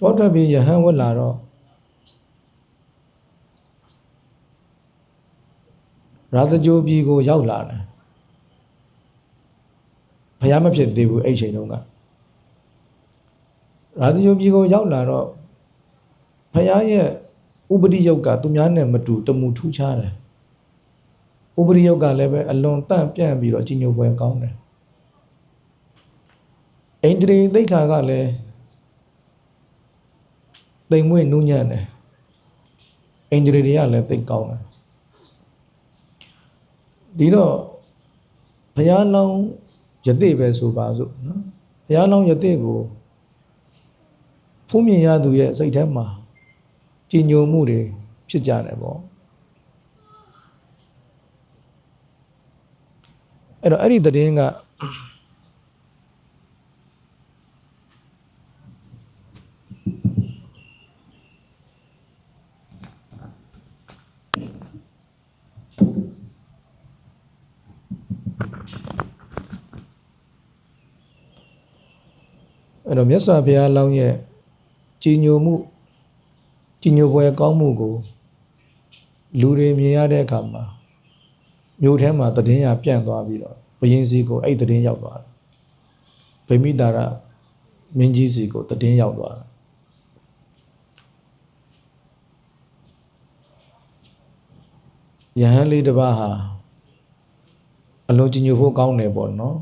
တောထွက်ပြီးယဟန်ဝတ်လာတော့ရာဇကြိုပြည်ကိုရောက်လာတယ်ဘုရားမဖြစ်သေးဘူးအဲ့ချိန်တုန်းကရာဇကြိုပြည်ကိုရောက်လာတော့ဘုရားရဲ့ဥပဒိယုတ်ကသူများနဲ့မတူတမူထူးခြားတယ်ဥပဒိယုတ်ကလည်းပဲအလွန်တန့်ပြန့်ပြီးတော့ကြီးညိုပွဲကောင်းတယ်အိန္ဒြေသိက္ခာကလည်း တိမ်မွေ့နူးညံ့တယ်အိန္ဒြေတွေကလည်းသိကောင်းတယ်ဒီတော့ဘုရားလောင်းယတိပဲဆိုပါစို့နော်ဘုရားလောင်းယတိကိုဖူးမြင်ရသူရဲ့စိတ်ထဲမှာကြည်ညိုမှုတွေဖြစ်ကြတယ်ပေါ့အဲ့တော့အဲ့ဒီသတင်းက အဲ့တော့မြတ်စွာဘုရားလောင်းရဲ့ကြည်ညိုမှုကြည်ညိုပွဲကောင်းမှုကိုလူတွေမြင်ရတဲ့အခါမှာမြို့ထဲမှာသတင်းရပြန့်သွားပြီးတော့ဘယင်းစီကိုအဲ့သတင်းရောက်သွားတယ်ဗိမိတာရမင်းကြီးစီကိုသတင်းရောက်သွားတယ်ယဟန်လေးတစ်ပါးဟာအလုံးကြည်ညိုဖို့ကောင်းတယ်ပေါ့နော်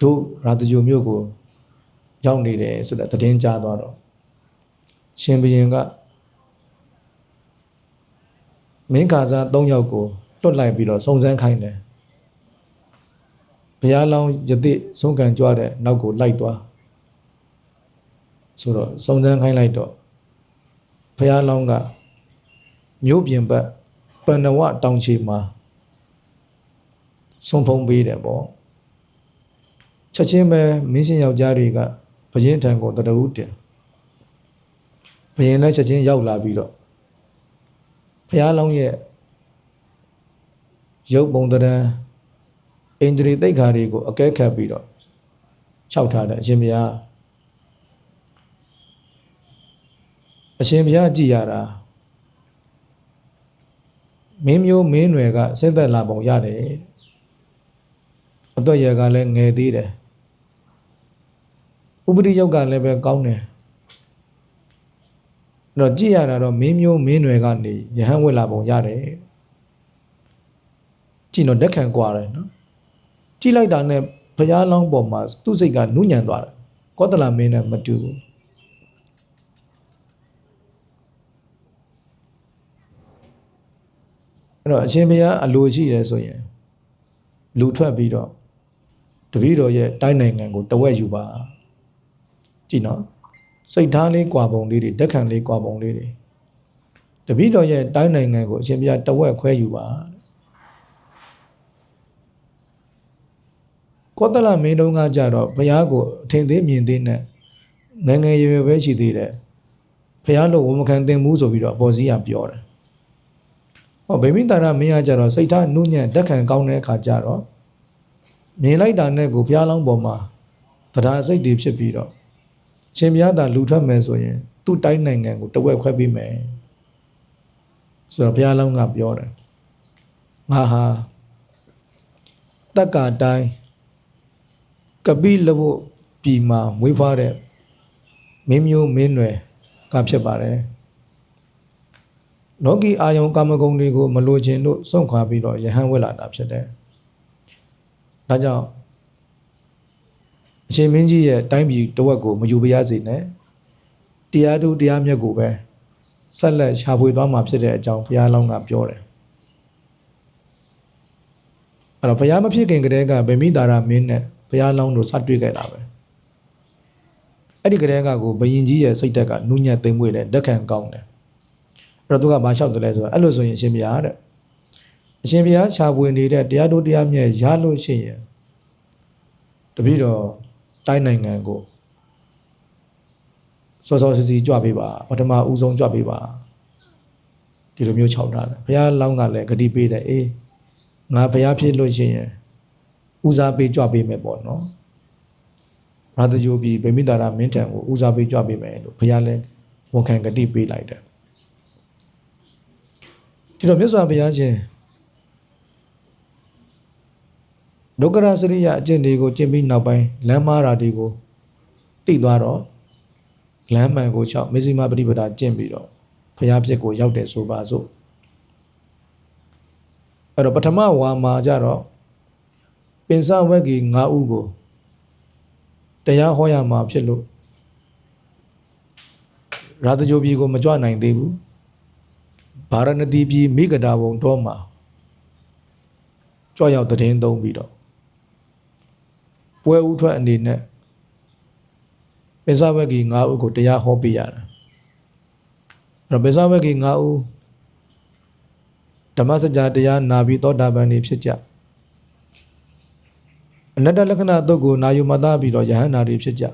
တို့ရာဇဂျိုမြို့ကို ရောက်နေတယ်ဆိုတဲ့သတင်းကြားသွားတော့ရှင်ဘုရင်ကမင်းကာစား၃ယောက်ကိုတွတ်လိုက်ပြီးတော့စုံစမ်းခိုင်းတယ်ဘုရားလောင်းယတိဆုံးခံကြွတဲ့နောက်ကိုလိုက်သွားဆိုတော့စုံစမ်းခိုင်းလိုက်တော့ဘုရားလောင်းကမြို့ပြင်ဘက်ပဏဝတောင်ချီမှာဆုံးဖုံးပေးတယ်ပေါ့ချက်ချင်းပဲမင်းရှင်ယောက်ျားတွေကဘု ရင်ထံကိုတရဝတင်ဘုရင်လည်းချက်ချင်းရောက်လာပြီးတော့ဘုရားလောင်းရဲ့ရုပ်ပုံတရံအိန္ဒြေသိက္ခာတွေကိုအကဲခတ်ပြီးတော့ခြောက်ထားတယ်အရှင်ဘုရားအရှင်ဘုရားကြည်ရတာမင်းမျိုးမင်းနွယ်ကစိတ်သက်လာပုံရတယ်အတော့ရကလည်းငယ်သေးတယ် ဥပတိယောက်ကလည်းပဲကောင်းတယ်အဲ့တော့ကြည့်ရတာတော့မင်းမျိုးမင်းနွယ်ကနေယဟန်ဝက်လာပုံရတယ်ကြည့်တော့လက်ခံကြွားတယ်နော်ကြည့်လိုက်တာနဲ့ဘုရားလောင်းပေါ်မှာသူ့စိတ်ကနုညံသွားတယ်ကောသလမင်းနဲ့မတူဘူးအဲ့တော့အရှင်ဘုရားအလိုရှိတယ်ဆိုရင်လူထွက်ပြီးတော့တပည့်တော်ရဲ့တိုင်းနိုင်ငံကိုတဝက်ယူပါ ကြည့်နော်စိတ်ထားလေးကွာပုံလေးတွေတက်ခံလေးကွာပုံလေးတွေတပည့်တော်ရဲ့တိုင်းနိုင်ငံကိုအရှင်ဘုရားတဝက်ခွဲယူပါကောသလမင်းတုံးကကြတော့ဘုရားကိုအထင်သေးမြင်သေးနဲ့ငယ်ငယ်ရွယ်ရွယ်ပဲရှိသေးတယ်ဘုရားလို့ဝမခံသင်ဘူးဆိုပြီးတော့အပေါ်စီးကပြောတယ်ဟောဗိမိတာရမင်းကကြတော့စိတ်ထားနုညံ့တက်ခံကောင်းတဲ့အခါကြတော့မြင်လိုက်တာနဲ့ကိုဘုရားလောင်းပေါ်မှာတရားစိတ်တွေဖြစ်ပြီးတော့ ရှင်ဘုရားသာလူထွက်မယ်ဆိုရင်သူ့တိုင်းနိုင်ငံကိုတဝက်ခွဲပေးမယ်ဆိုတော့ဘုရားလောင်းကပြောတယ်ငါဟာတက္ကာတိုင်းကပိလဘုပြည်မှာမွေးဖွားတဲ့မင်းမျိုးမင်းနွယ်ကဖြစ်ပါတယ်လောကီအာယုံကာမဂုဏ်တွေကိုမလိုချင်လို့စွန့်ခွာပြီးတော့ယဟန်ဝက်လာတာဖြစ်တယ်။ဒါကြောင့် အရှင်မင်းကြီးရဲ့တိုင်းပြည်တဝက်ကိုမယူပါရစေနဲ့။တရားသူတရားမြတ်ကိုပဲဆက်လက်ရှာဖွေသွားမှာဖြစ်တဲ့အကြောင်းဘုရားလောင်းကပြောတယ်။အဲ့တော့ဘုရားမဖြစ်ခင်ကတည်းကဗေမိတာရမင်းနဲ့ဘုရားလောင်းတို့စတွေ့ခဲ့တာပဲ။အဲ့ဒီကတည်းကကိုဘယင်ကြီးရဲ့စိတ်ဓာတ်ကနုညံ့သိမ့်မွေ့တယ်ဓာတ်ခံကောင်းတယ်။အဲ့တော့သူကဘာလျှောက်တယ်လဲဆိုတော့အဲ့လိုဆိုရင်အရှင်ဘုရားတဲ့အရှင်ဘုရားခြာပွေနေတဲ့တရားတို့တရားမြတ်ရလို့ရှိရင်တပည့်တော် တိုင်းနိုင်ငံကိုစောစောစီစီကြွပေးပါပထမဦးဆုံးကြွပေးပါဒီလိုမျိုးခြောက်ထားတယ်ဘုရားလောင်းကလည်းဂတိပေးတယ်အေးငါဘုရားဖြစ်လို့ရှိရင်ဦးစားပေးကြွပေးမယ်ပေါ့နော်ရာဇဂျိုပြည်ဗိမိတာရမင်းထံကိုဦးစားပေးကြွပေးမယ်လို့ဘုရားလည်းဝန်ခံဂတိပေးလိုက်တယ်ဒီတော့မြတ်စွာဘုရားရှင် ဒုက္ခရစရိယအကျင့်တွေကိုကျင့်ပြီးနောက်ပိုင်းလမ်းမားတာတွေကိုတိသွားတော့လမ်းမှန်ကိုလျှောက်မေဇိမပฏิပဒါကျင့်ပြီးတော့ဘုရားဖြစ်ကိုရောက်တယ်ဆိုပါစို့အဲ့တော့ပထမဝါမှာကြတော့ပင်စဝက်ကြီး၅ဦးကိုတရားဟောရမှာဖြစ်လို့ရာဇဂျိုပြည်ကိုမကြွနိုင်သေးဘူးဗာရဏသီပြည်မိဂဒာဘုံတော့မှာကြွရောက်တည်င်းသုံးပြီးတော့ ပွဲဥထွက်အနေနဲ့ပင်စဝက်ကြီး၅ဦးကိုတရားဟောပေးရတာအဲ့တော့ပင်စဝက်ကြီး၅ဦးဓမ္မစကြာတရားနာပြီးသောတာပန်နေဖြစ်ကြအနတ္တလက္ခဏာတုတ်ကိုနာယူမသားပြီးတော့ယဟန္တာတွေဖြစ်ကြ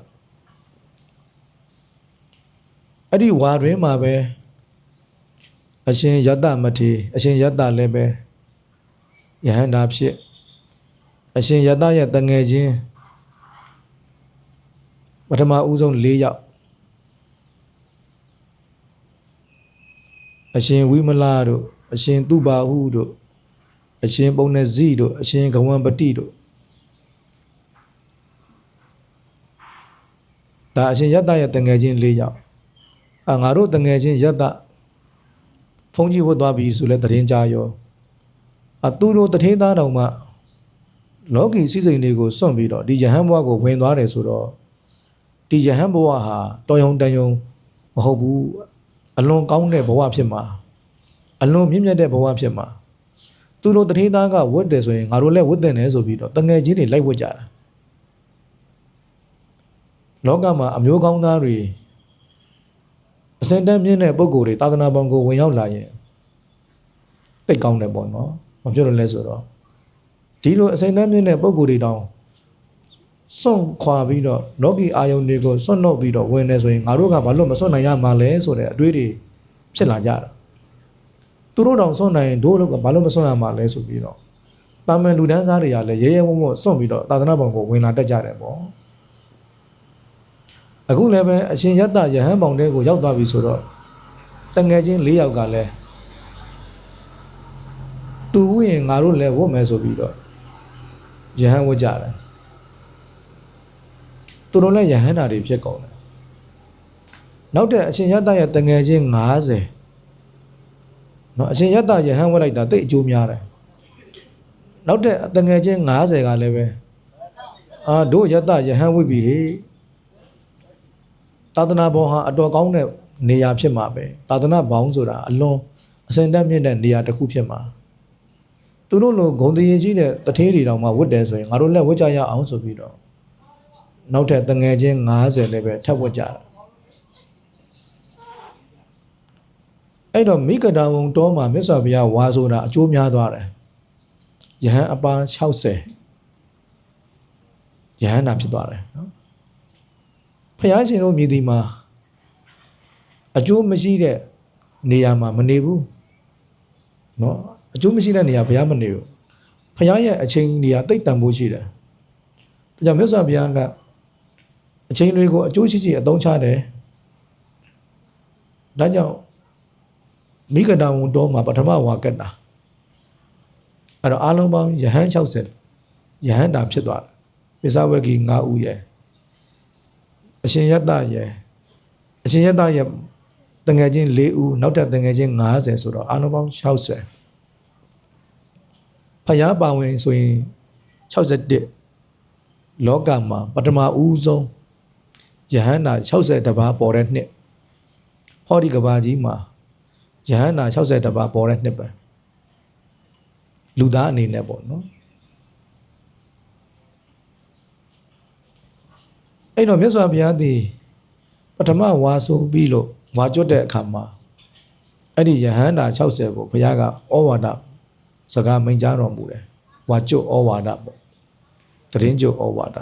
အဲ့ဒီဝါတွင်မှာပဲအရှင်ယတ္တမထေအရှင်ယတ္တလည်းပဲယဟန္တာဖြစ်အရှင်ယတ္တရဲ့တငယ်ချင်း ပထမဦးဆုံး၄ယောက်အရှင်ဝိမလတို့အရှင်သူပါဟုတို့အရှင်ပုံနဇိတို့အရှင်ကဝံပတိတို့ဒါအရှင်ယတ္တရဲ့တငယ်ချင်း၄ယောက်အာငါတို့တငယ်ချင်းယတ္တဖုံးကြီးဝတ်သွားပြီဆိုလဲတရင်ကြရောအသူတို့တထင်းသားတော်မှလောကီစည်းစိမ်တွေကိုစွန့်ပြီးတော့ဒီယဟန်ဘဝကိုဝင်သွားတယ်ဆိုတော့ ဒီယဟန်ဘဝဟာတော်ယုံတန်ယုံမဟုတ်ဘူးအလွန်ကောင်းတဲ့ဘဝဖြစ်မှာအလွန်မြင့်မြတ်တဲ့ဘဝဖြစ်မှာသူတို့တထင်းသားကဝတ်တယ်ဆိုရင်ငါတို့လည်းဝတ်တယ်နဲ့ဆိုပြီးတော့တငယ်ချင်းတွေလိုက်ဝတ်ကြတာလောကမှာအမျိုးကောင်းသားတွေအစင်တန်းမြင့်တဲ့ပုံကိုယ်တွေသာသနာပေါင်းကိုဝင်ရောက်လာရင်သိကောင်းတယ်ပေါ့နော်မပြောလို့လဲဆိုတော့ဒီလိုအစင်တန်းမြင့်တဲ့ပုံကိုယ်တွေတောင် စွန့်ခွာပြီးတော့လောကီအာယုန်တွေကိုစွန့်တော့ပြီးတော့ဝင်နေဆိုရင်ငါတို့ကဘာလို့မစွန့်နိုင်ရမှာလဲဆိုတဲ့အတွေးတွေဖြစ်လာကြတာသူတို့တောင်စွန့်နိုင်ရင်တို့လို့ကဘာလို့မစွန့်ရမှာလဲဆိုပြီးတော့တာမန်လူတန်းစားတွေကလည်းရဲရဲဝံ့ဝံ့စွန့်ပြီးတော့သာသနာပေါင်းကိုဝင်လာတတ်ကြတယ်ပေါ့အခုလည်းပဲအရှင်ယတ္တယဟန်ပေါင်တဲကိုရောက်သွားပြီဆိုတော့တငယ်ချင်း၄ယောက်ကလည်းသူဝရင်ငါတို့လည်းဝတ်မယ်ဆိုပြီးတော့ယဟန်ဝတ်ကြတယ် သူတို့လည်းယဟန္တာတွေဖြစ်ကုန်တယ်နောက်တဲ့အရှင်ယတရဲ့တငယ်ချင်း90နော်အရှင်ယတယဟန်ဝက်လိုက်တာတိတ်အကျိုးများတယ်နောက်တဲ့တငယ်ချင်း90ကလည်းပဲအာတို့ယတယဟန်ဝိပြီဟေသာသနာဘောဟာအတော်ကောင်းတဲ့နေရာဖြစ်မှာပဲသာသနာဘောင်းဆိုတာအလွန်အစင်တက်မြင့်တဲ့နေရာတစ်ခုဖြစ်မှာသူတို့လိုဂုံတရင်ကြီးတဲ့တထေးတွေတောင်မှဝတ်တယ်ဆိုရင်ငါတို့လည်းဝတ်ကြရအောင်ဆိုပြီးတော့ နောက်ထပ်တငယ်ချင်း90လည်းပဲထပ်ဝတ်ကြတာအဲ့တော့မိကတာဝုံတော်မှာမြတ်စွာဘုရားဝါဆိုတာအကျိုးများသွားတယ်ယဟန်အပါ60ယဟန်နာဖြစ်သွားတယ်နော်ဖယားရှင်တို့မြည်ဒီမှာအကျိုးမရှိတဲ့နေရာမှာမနေဘူးနော်အကျိုးမရှိတဲ့နေရာဘုရားမနေဘူးဘုရားရဲ့အချိန်နေရာတိတ်တန်ဖို့ရှိတယ်ဒါကြောင့်မြတ်စွာဘုရားက အချိန်တွေကိုအကျိုးရှိရှိအသုံးချတယ်ဒါကြောင့်မိဂဒဝံတော်မှာပထမဝါကတ်တာအဲ့တော့အားလုံးပေါင်းယဟန်60ယဟန်တာဖြစ်သွားတယ်ပိဿဝဂီ9ဦးရဲ့အရှင်ယတ္တရဲ့အရှင်ယတ္တရဲ့တငယ်ချင်း၄ဦးနောက်ထပ်တငယ်ချင်း90ဆိုတော့အားလုံးပေါင်း60ဖယားပါဝင်ဆိုရင်61လောကမှာပထမဦးဆုံး ယဟန္တာ60တပါးပေါ်တဲ့နှစ်ဟောဒီကဘာကြီးမှာယဟန္တာ60တပါးပေါ်တဲ့နှစ်ပဲလူသားအနေနဲ့ပေါ့နော်အဲ့တော့မြတ်စွာဘုရားသည်ပထမဝါဆိုပြီးလို့ဝါကျွတ်တဲ့အခါမှာအဲ့ဒီယဟန္တာ60ကိုဘုရားကဩဝါဒစကားမိန့်ကြားတော်မူတယ်ဝါကျွတ်ဩဝါဒပေါ့တရင်ကျွတ်ဩဝါဒ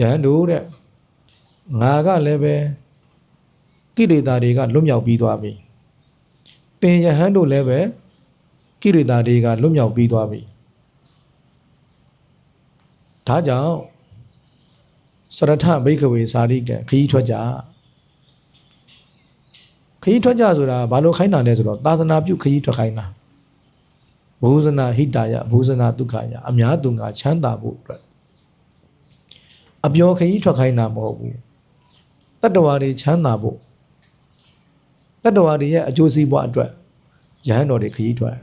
ယဟန်တို့တဲ့ ငါကလည်းပဲကိလေသာတွေကလွတ်မြောက်ပြီးသွားပြီသင်ယဟန်တို့လည်းပဲကိလေသာတွေကလွတ်မြောက်ပြီးသွားပြီဒါကြောင့်စရထဘိခဝေစာရိကံခရီးထွက်ကြခရီးထွက်ကြဆိုတာဘာလို့ခိုင်းတာလဲဆိုတော့သာသနာပြုခရီးထွက်ခိုင်းတာဘူဇနာဟိတယဘူဇနာဒုက္ခယအများသူငါချမ်းသာဖို့အတွက်အပျော်ခရီးထွက်ခိုင်းတာမဟုတ်ဘူး တတ္တဝါတွေချမ်းသာဖို့တတ္တဝါတွေရဲ့အကျိုးစီးပွားအတွက်ယဟန်တော်တွေခရီးထွက်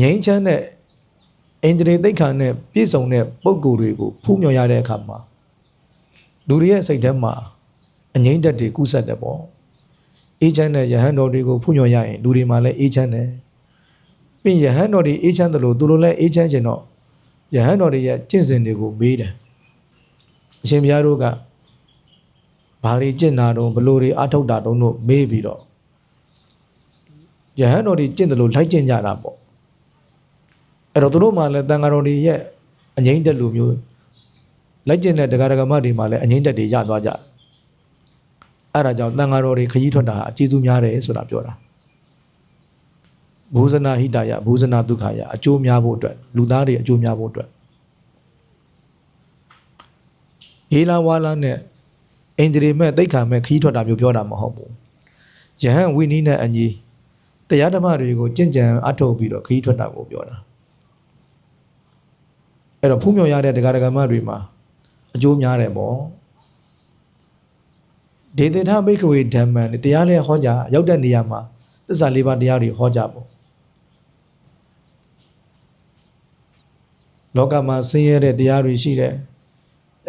ငြိမ်းချမ်းတဲ့အင်ဂျရီသိက္ခာနဲ့ပြည့်စုံတဲ့ပုံကိုယ်တွေကိုဖူးမြော်ရတဲ့အခါမှာလူတွေရဲ့စိတ်ထဲမှာအငြိမ့်တက်တွေကူးဆက်တယ်ပေါ့အေးချမ်းတဲ့ယဟန်တော်တွေကိုဖူးမြော်ရရင်လူတွေမှာလည်းအေးချမ်းတယ်ပြီးယဟန်တော်တွေအေးချမ်းတယ်လို့သူတို့လည်းအေးချမ်းခြင်းတော့ယဟန်တော်တွေရဲ့ကျင့်စဉ်တွေကိုမေးတယ် အရှင်ဘုရားတို့ကဘာတွေကျင့်တာတုံးဘလို့တွေအထောက်တာတုံးတို့မေးပြီးတော့ယဟန်တော်တွေကျင့်တယ်လို့လိုက်ကျင့်ကြတာပေါ့အဲ့တော့သူတို့မှလည်းတန်ဃာတော်တွေရဲ့အငိမ့်တက်လူမျိုးလိုက်ကျင့်တဲ့တရားဓမ္မတွေမှလည်းအငိမ့်တက်တွေရသွားကြတယ်အဲ့ဒါကြောင့်တန်ဃာတော်တွေခရီးထွက်တာအကျေးဇူးများတယ်ဆိုတာပြောတာဘူဇနာဟိတယဘူဇနာဒုက္ခယအကျိုးများဖို့အတွက်လူသားတွေအကျိုးများဖို့အတွက် ဟေလာဝါလာနဲ့အင်ဂျရီမဲ့တိတ်ခါမဲ့ခရီးထွက်တာမျိုးပြောတာမဟုတ်ဘူးယဟန်ဝိနည်းနဲ့အညီတရားဓမ္မတွေကိုကြင်ကြံအထုတ်ပြီးတော့ခရီးထွက်တာကိုပြောတာအဲ့တော့ဖူးမြော်ရတဲ့တရားဓမ္မတွေမှာအကျိုးများတယ်ပေါ့ဒေသထမိခဝေဓမ္မံတရားလေးဟောကြားရောက်တဲ့နေရာမှာသစ္စာလေးပါးတရားတွေဟောကြားပေါ့လောကမှာဆင်းရဲတဲ့တရားတွေရှိတယ်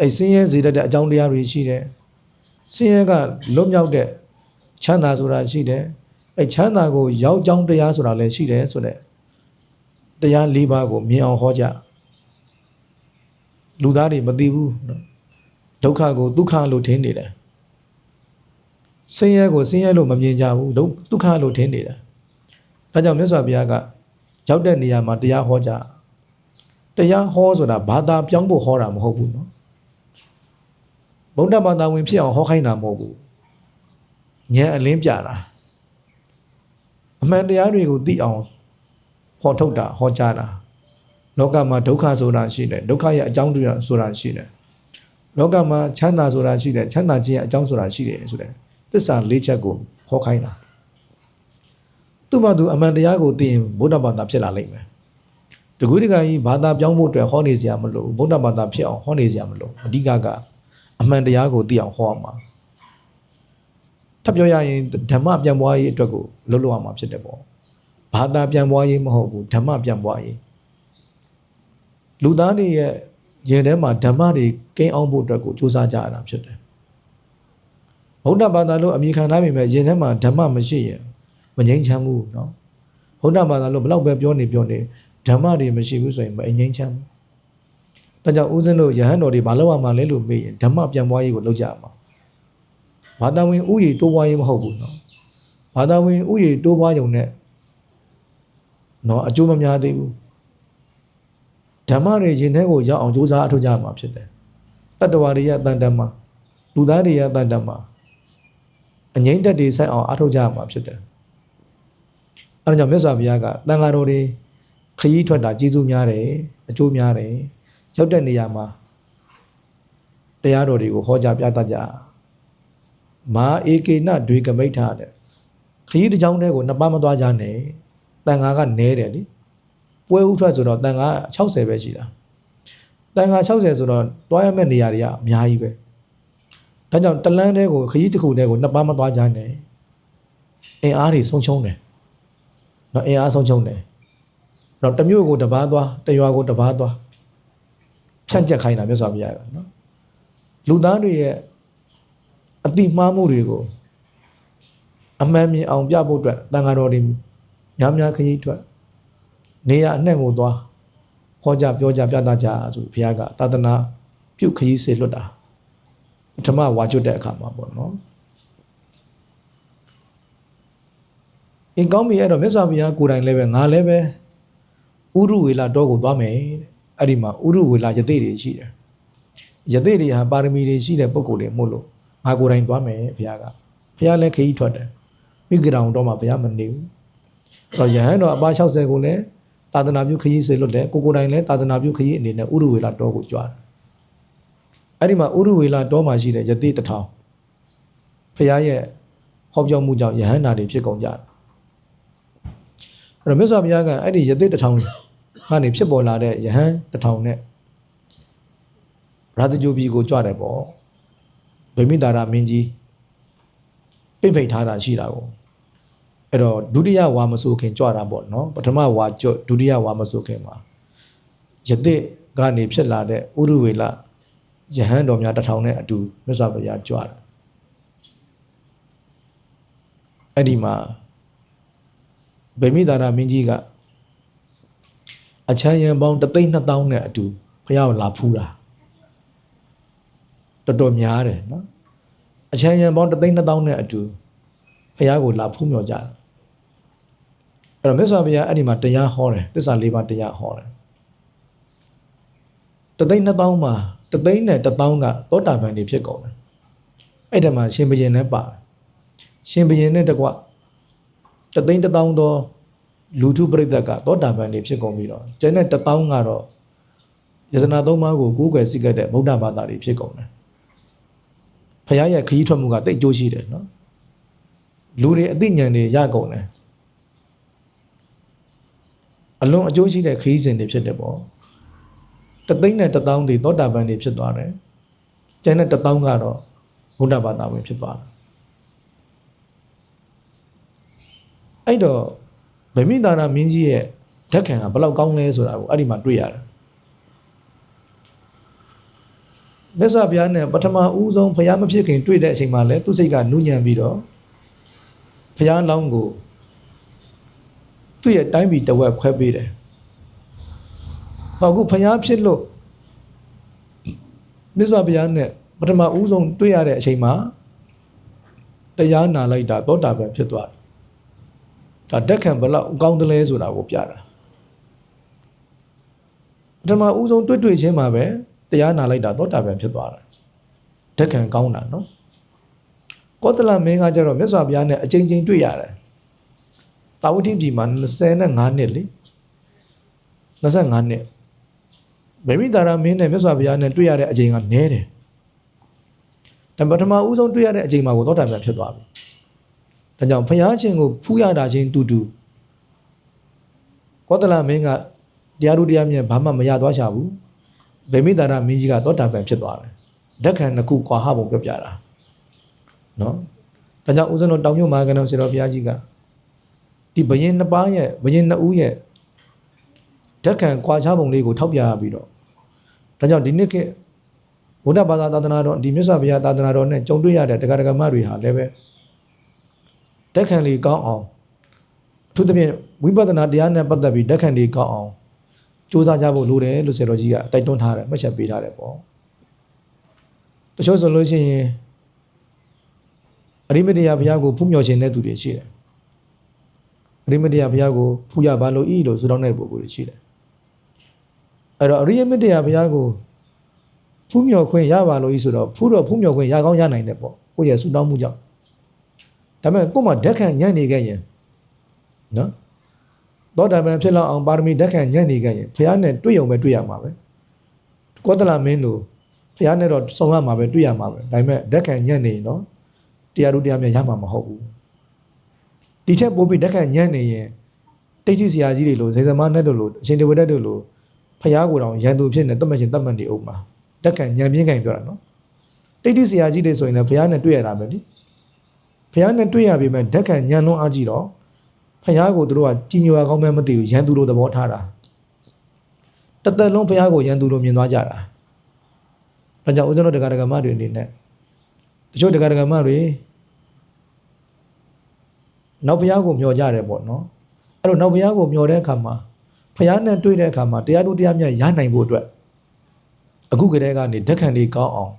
အဲဆင်းရဲစေတတ်တဲ့အကြောင်းတရားတွေရှိတယ်ဆင်းရဲကလွတ်မြောက်တဲ့ချမ်းသာဆိုတာရှိတယ်အဲချမ်းသာကိုရောက်ကြောင်းတရားဆိုတာလည်းရှိတယ်ဆိုတဲ့တရားလေးပါးကိုမြင်အောင်ဟောကြားလူသားတွေမသိဘူးနော်ဒုက္ခကိုဒုက္ခလို့ထင်နေတယ်ဆင်းရဲကိုဆင်းရဲလို့မမြင်ကြဘူးဒုက္ခလို့ထင်နေတယ်ဒါကြောင့်မြတ်စွာဘုရားကရောက်တဲ့နေရာမှာတရားဟောကြားတရားဟောဆိုတာဘာသာပြောင်းဖို့ဟောတာမဟုတ်ဘူးနော် ဗုဒ္ဓဘာသာဝင်ဖြစ်အောင်ဟောခိုင်းတာမဟုတ်ဘူးဉာဏ်အလင်းပြတာအမှန်တရားတွေကိုသိအောင်ဟောထုတ်တာဟောကြားတာလောကမှာဒုက္ခဆိုတာရှိတယ်ဒုက္ခရဲ့အကြောင်းတရားဆိုတာရှိတယ်လောကမှာချမ်းသာဆိုတာရှိတယ်ချမ်းသာခြင်းရဲ့အကြောင်းဆိုတာရှိတယ်ဆိုတဲ့သစ္စာ၄ချက်ကိုဟောခိုင်းတာသူ့ဘာသူအမှန်တရားကိုသိရင်ဗုဒ္ဓဘာသာဖြစ်လာလိမ့်မယ်တကူတကကြီးဘာသာပြောင်းဖို့အတွက်ဟောနေစရာမလိုဗုဒ္ဓဘာသာဖြစ်အောင်ဟောနေစရာမလိုအဓိကက အမှန်တရားကိုသိအောင်ဟောအောင်ပါထပ်ပြောရရင်ဓမ္မပြန်ပွားရေးအတွက်ကိုလှုပ်လှုပ်အောင်မှာဖြစ်တယ်ပေါ့ဘာသာပြန်ပွားရေးမဟုတ်ဘူးဓမ္မပြန်ပွားရေးလူသားတွေရဲ့ရင်ထဲမှာဓမ္မတွေကိန်းအောင်ဖို့အတွက်ကိုစူးစမ်းကြရတာဖြစ်တယ်ဗုဒ္ဓဘာသာလို့အမိခံထားပေမဲ့ရင်ထဲမှာဓမ္မမရှိရင်မငြိမ်းချမ်းဘူးเนาะဗုဒ္ဓဘာသာလို့ဘလောက်ပဲပြောနေပြောနေဓမ္မတွေမရှိဘူးဆိုရင်မငြိမ်းချမ်းဘူး ။ဒါကြောင့်ဦးဇင်းတို့ယဟန်တော်တွေမလောက်ရမှာလဲလို့မေးရင်ဓမ္မပြန်ပွားရေးကိုလုပ်ကြရမှာ။ဘာသာဝင်ဥယျာဉ်တိုးပွားရေးမဟုတ်ဘူးနော်။ဘာသာဝင်ဥယျာဉ်တိုးပွားရုံနဲ့နော်အကျိုးမများသေးဘူး။ဓမ္မတွေရင်ထဲကိုရောက်အောင်ကြိုးစားအထောက်ကြရမှာဖြစ်တယ်။တတ္တဝါတွေရဲ့အတန်တမှာလူသားတွေရဲ့အတန်တမှာအငိမ့်တက်တွေဆိုင်အောင်အထောက်ကြရမှာဖြစ်တယ်။အဲဒါကြောင့်မြတ်စွာဘုရားကတန်ဃာတော်တွေခရီးထွက်တာကျေးဇူးများတယ်အကျိုးများတယ်။ ရောက်တဲ့နေရာမှာတရားတော်တွေကိုဟောကြားပြသကြမာဧကေနဒွေကမိဋ္ဌတဲ့ခရီးတစ်ကြောင်းတည်းကိုနှစ်ပါးမသွားကြနဲ့တန်ဃာကနဲတယ်လေပွဲဥထွက်ဆိုတော့တန်ခါ60ပဲရှိတာတန်ခါ60ဆိုတော့တွားရမယ့်နေရာတွေကအများကြီးပဲဒါကြောင့်တလန်းတဲကိုခရီးတစ်ခုတည်းကိုနှစ်ပါးမသွားကြနဲ့အင်အားတွေဆုံးရှုံးတယ်နော်အင်အားဆုံးရှုံးတယ်တော့တစ်မျိုးကိုတစ်ပါးသွားတစ်ရွာကိုတစ်ပါးသွား ဖြန့်ကျက်ခိုင်းတာမြတ်စွာဘုရားကနော်လူသားတွေရဲ့အတိမှားမှုတွေကိုအမှန်မြင်အောင်ပြဖို့အတွက်တန်ဃာတော်တွေများများခရီးထွက်နေရအနှံ့ကိုသွားဟောကြပြောကြပြသကြဆိုဘုရားကသာသနာပြုခရီးစေလွတ်တာပထမဝါကျွတ်တဲ့အခါမှာပေါ့နော်အင်ကောင်းပြီအဲ့တော့မြတ်စွာဘုရားကိုယ်တိုင်လည်းပဲငါလည်းပဲဥရုဝေလာတော့ကိုသွားမယ်တဲ့ အဲ့ဒီမှာဥရုဝေလာယသိတွေရှိတယ်ယသိတွေဟာပါရမီတွေရှိတဲ့ပုဂ္ဂိုလ်တွေမို့လို့ငါကိုယ်တိုင်သွားမယ်ဘုရားကဘုရားလည်းခရီးထွက်တယ်မိဂရောင်တော့မှဘုရားမနေဘူးဆိုတော့ယဟန်တော်အပါ60ကိုလည်းသာသနာပြုခရီးစေလွတ်တယ်ကိုကိုယ်တိုင်လည်းသာသနာပြုခရီးအနေနဲ့ဥရဝေလာတောကိုကြွားတယ်အဲ့ဒီမှာဥရဝေလာတောမှာရှိတဲ့ယတိတစ်ထောင်ဖခင်ရဲ့ဟောပြောမှုကြောင့်ယဟန္တာတွေဖြစ်ကုန်ကြတယ်အဲ့တော့မြတ်စွာဘုရားကအဲ့ဒီယတိတစ်ထောင် ကနေဖြစ်ပေါ်လာတဲ့ယဟန်တစ်ထောင်နဲ့ရာဇဂျိုဘီကိုကြွတယ်ပေါ့ဗိမိတာရမင်းကြီးပြိမ့်ဖိတ်ထားတာရှိတာကိုအဲ့တော့ဒုတိယဝါမဆိုခင်ကြွတာပေါ့နော်ပထမဝါကြွဒုတိယဝါမဆိုခင်မှာယတိကနေဖြစ်လာတဲ့ဥရဝေလယဟန်တော်များတစ်ထောင်နဲ့အတူမြတ်စွာဘုရားကြွတယ်အဲ့ဒီမှာဗိမိတာရမင်းကြီးက အချမ်းရံပေါင်း3သိန်း2000နဲ့အတူဖះကိုလာဖူးတာတော်တော်များတယ်နော်အချမ်းရံပေါင်း3သိန်း2000နဲ့အတူဖះကိုလာဖူးမြော်ကြတယ်အဲ့တော့မြတ်စွာဘုရားအဲ့ဒီမှာတရားဟောတယ်သစ္စာလေးပါးတရားဟောတယ်3သိန်း2000မှာ3သိန်းနဲ့1000ကသောတာပန်တွေဖြစ်ကုန်တယ်အဲ့ဒါမှာရှင်ဘုရင်လည်းပါတယ်ရှင်ဘုရင်နဲ့တကွ3သိန်း1000တော့ လူထုပြိသက်ကသောတာပန်တွေဖြစ်ကုန်ပြီးတော့ကျန်တဲ့1000ကတော့ယဇနာသုံးပါးကိုကိုးကွယ်စိတ်ကတဲ့ဗုဒ္ဓဘာသာတွေဖြစ်ကုန်တယ်ဖခင်ရဲ့ခရီးထွက်မှုကတိတ်ကြိုးရှိတယ်နော်လူတွေအသိဉာဏ်တွေရကုန်တယ်အလွန်အကျိုးရှိတဲ့ခရီးစဉ်တွေဖြစ်တယ်ပေါ့တသိန်းနဲ့တသောင်းတွေသောတာပန်တွေဖြစ်သွားတယ်ကျန်တဲ့တသောင်းကတော့ဗုဒ္ဓဘာသာဝင်ဖြစ်သွားတယ်အဲ့တော့ ဗမိတာရမင်းကြီးရဲ့ဓာတ်ခံကဘယ်လောက်ကောင်းလဲဆိုတာကိုအဲ့ဒီမှာတွေ့ရတယ်မြတ်စွာဘုရားနဲ့ပထမဦးဆုံးဘုရားမဖြစ်ခင်တွေ့တဲ့အချိန်မှာလဲသူ့စိတ်ကနူးညံပြီးတော့ဘုရားလောင်းကိုသူ့ရဲ့တိုင်းပြည်တဝက်ခွဲပေးတယ်။ဟောအခုဘုရားဖြစ်လို့မြတ်စွာဘုရားနဲ့ပထမဦးဆုံးတွေ့ရတဲ့အချိန်မှာတရားနာလိုက်တာသောတာပန်ဖြစ်သွားတယ်။ ဒါတက်ခံဘလောက်အကောင်းတယ်လဲဆိုတာကိုပြတာ။ပထမဦးဆုံးတွေ့တွေ့ချင်းမှာပဲတရားနာလိုက်တာသောတာပန်ဖြစ်သွားတာ။တက်ခံကောင်းတာနော်။ကောသလမင်းကကျတော့မြတ်စွာဘုရားနဲ့အချိန်ချင်းတွေ့ရတယ်။တာဝတိပြည်မှာ25နှစ်လေ25နှစ်ဗိမိတာရမင်းနဲ့မြတ်စွာဘုရားနဲ့တွေ့ရတဲ့အချိန်ကနည်းတယ်။ဒါပထမဦးဆုံးတွေ့ရတဲ့အချိန်မှာကိုသောတာပန်ဖြစ်သွားပြီ။ ဒါကြောင့်ဘုရားရှင်ကိုဖူးရတာချင်းတူတူကောသလမင်းကတရားသူတရားမြတ်ဘာမှမရသွားချဘူး။ဗိမိတာရမင်းကြီးကသောတာပန်ဖြစ်သွားတယ်။ဓက္ခံနှစ်ခုကွာဟပုံပြောပြတာ။နော်။ဒါကြောင့်ဦးဇင်းတို့တောင်မြို့မဟာကဏ္ဍဆရာတော်ဘုရားကြီးကဒီဘယင်နှစ်ပါးရဲ့ဘယင်နှစ်ဦးရဲ့ဓက္ခံကွာခြားပုံလေးကိုထောက်ပြရပြီးတော့ဒါကြောင့်ဒီနှစ်ကဗုဒ္ဓဘာသာသာသနာတော်ဒီမြတ်စွာဘုရားသာသနာတော်နဲ့ကြုံတွေ့ရတဲ့တရားဓမ္မတွေဟာလည်းပဲ ဓက္ခံလေးကောင်းအောင်အထူးသဖြင့်ဝိပဿနာတရားနဲ့ပတ်သက်ပြီးဓက္ခံလေးကောင်းအောင်စူးစမ်းကြဖို့လိုတယ်လို့ဆရာတော်ကြီးကတိုက်တွန်းထားတယ်မှတ်ချက်ပေးထားတယ်ပေါ့တချို့ဆိုလို့ရှိရင်အရိမတ္တရာဘုရားကိုဖူးမြော်ခြင်းတဲ့သူတွေရှိတယ်အရိမတ္တရာဘုရားကိုဖူးရပါလို့ဤလို့ဆုတောင်းတဲ့ပုဂ္ဂိုလ်တွေရှိတယ်အဲ့တော့အရိယမတ္တရာဘုရားကိုဖူးမြော်ခွင့်ရပါလို့ဤဆိုတော့ဖူးတော့ဖူးမြော်ခွင့်ရကောင်းရနိုင်တယ်ပေါ့ကိုယ့်ရဲ့ဆုတောင်းမှုကြောင့် ဒါပေမဲ့ကို့မှာဓက္ခံညံ့နေခဲ့ရင်နော်သောတာပန်ဖြစ်လောက်အောင်ပါရမီဓက္ခံညံ့နေခဲ့ရင်ဘုရားနဲ့တွေ့ရုံပဲတွေ့ရမှာပဲကောသလမင်းတို့ဘုရားနဲ့တော့ဆုံးရမှာပဲတွေ့ရမှာပဲဒါပေမဲ့ဓက္ခံညံ့နေရင်နော်တရားတို့တရားမြတ်ရမှာမဟုတ်ဘူးဒီချက်ပို့ပြီးဓက္ခံညံ့နေရင်တိတ်တိဆရာကြီးတွေလို့ဇေဇမနဲ့တို့လို့အရှင်တေဝဒတ်တို့လို့ဖះကိုယ်တော်ရန်သူဖြစ်နေတတ်မှတ်ရှင်တတ်မှတ်နေအောင်မှာတက်ခံညံပြင်းခံပြောတာနော်တိတ်တိဆရာကြီးတွေဆိုရင်လည်းဖះနဲ့တွေ့ရတာပဲလေ ဖះနဲ့တွေ့ရပြီမဲ့ဓက်ခံညံလွန်းအားကြီးတော့ဖះကိုတို့ကကြီးညိုကောင်းမှမသိဘူးရန်သူလိုသဘောထားတာတသက်လုံးဖះကိုရန်သူလိုမြင်သွားကြတာဒါကြောင့်ဦးဇင်းတို့တရားဓမ္မတွေအနေနဲ့တချို့တရားဓမ္မတွေနောက်ဘုရားကိုမျှော်ကြတယ်ပေါ့နော်အဲ့တော့နောက်ဘုရားကိုမျှော်တဲ့အခါမှာဖះနဲ့တွေ့တဲ့အခါမှာတရားတို့တရားမြတ်ရနိုင်ဖို့အတွက်အခုကတည်းကနေဓက္ခံလေးကောင်းအောင်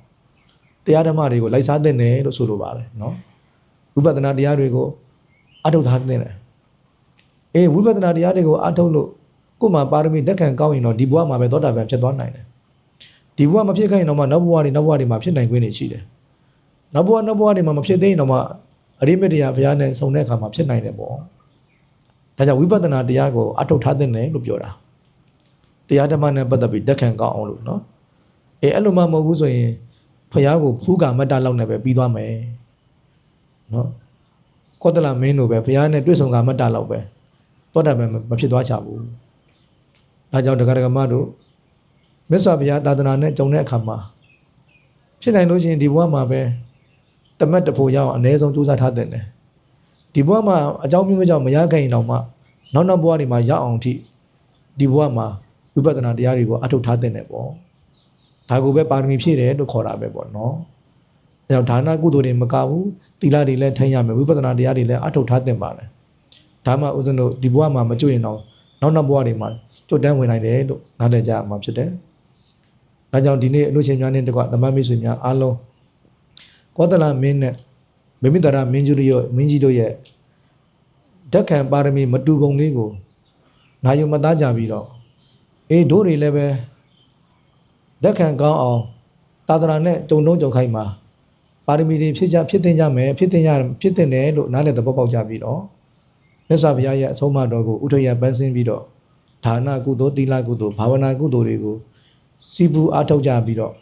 တရားဓမ္မတွေကိုလိုက်စားသင့်တယ်လို့ဆိုလိုပါတယ်နော် ဝိပဿနာတရားတွေကိုအထုတ်ထားသင့်တယ်အေးဝိပဿနာတရားတွေကိုအထုတ်လို့ကိုယ်မှာပါရမီဓက္ခံကောင်းရင်တော့ဒီဘဝမှာပဲသောတာပန်ဖြစ်သွားနိုင်တယ်ဒီဘဝမဖြစ်ခဲ့ရင်တော့မှနောက်ဘဝတွေနောက်ဘဝတွေမှာဖြစ်နိုင်ခွင့်တွေရှိတယ်နောက်ဘဝနောက်ဘဝတွေမှာမဖြစ်သေးရင်တော့မှအရိမတ္တရာဘုရားနဲ့ဆုံတဲ့အခါမှာဖြစ်နိုင်တယ်ပေါ့ဒါကြောင့်ဝိပဿနာတရားကိုအထုတ်ထားတဲ့တယ်လို့ပြောတာတရားဓမ္မနဲ့ပတ်သက်ပြီးတက်ခံကောင်းအောင်လို့နော်အေးအဲ့လိုမှမဟုတ်ဘူးဆိုရင်ဖះကိုဖူးကမတ်တလောက်နဲ့ပဲပြီးသွားမယ် နော်ကောတလမင်းတို့ပဲဖះနဲ့တွေ့ဆုံကမတ်တလောက်ပဲတော့တယ်ပဲမဖြစ်သွားချဘူးဒါကြောင့်တရားဓမ္မတို့မြတ်စွာဘုရားသာသနာနဲ့ကြုံတဲ့အခါမှာဖြစ်နိုင်လို့ရှိရင်ဒီဘဝမှာပဲတမတ်တဖို့ရအောင်အ ਨੇ ဆုံးကြိုးစားထားတဲ့တယ်ဒီဘဝမှာအကြောင်းမျိုးမျိုးကြောင့်မရခဲ့ရင်တော့မှနောက်နောက်ဘဝတွေမှာရအောင်အထိဒီဘဝမှာဝိပဿနာတရားတွေကိုအထုတ်ထားတဲ့တယ်ပေါ့ဒါကိုပဲပါရမီဖြည့်တယ်လို့ခေါ်တာပဲပေါ့နော် အဲကြောင့်ဒါနကုသိုလ်တွေမကဘူးသီလတွေလည်းထိန်းရမယ်ဝိပဿနာတရားတွေလည်းအထုတ်ထားတဲ့ပါလေဒါမှဥစဉ်တို့ဒီဘဝမှာမကျွရင်တော့နောက်နောက်ဘဝတွေမှာကြွတန်းဝင်နိုင်တယ်လို့နားလည်ကြရမှာဖြစ်တယ်ဒါကြောင့်ဒီနေ့အလို့ရှင်များနဲ့တကွဓမ္မမိတ်ဆွေများအားလုံးကောသလမင်းနဲ့မိမိတရာမင်းကြီးတို့ရဲ့မင်းကြီးတို့ရဲ့ဓက္ခံပါရမီမတူပုံလေးကိုနာယုံမသားကြပြီးတော့အေးတို့တွေလည်းပဲဓက္ခံကောင်းအောင်သာသနာနဲ့ကြုံတုံးကြုံခိုင်းမှာ ပါရမီတွေဖြစ်ကြဖြစ်တင်ကြမယ်ဖြစ်တင်ရဖြစ်တင်တယ်လို့နားလည်သဘောပေါက်ကြပြီးတော့မြတ်စွာဘုရားရဲ့အဆုံးအမတော်ကိုဥထရပန်းစင်းပြီးတော့ဒါနကုသိုလ်သီလကုသိုလ်ဘာဝနာကုသိုလ်တွေကိုစီပူအားထုတ်ကြပြီးတော့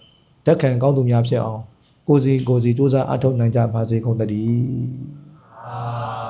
ဓက္ခံကောင်းသူများဖြစ်အောင်ကိုယ်စီကိုယ်စီစူးစမ်းအားထုတ်နိုင်ကြပါစေကုန်သတည်း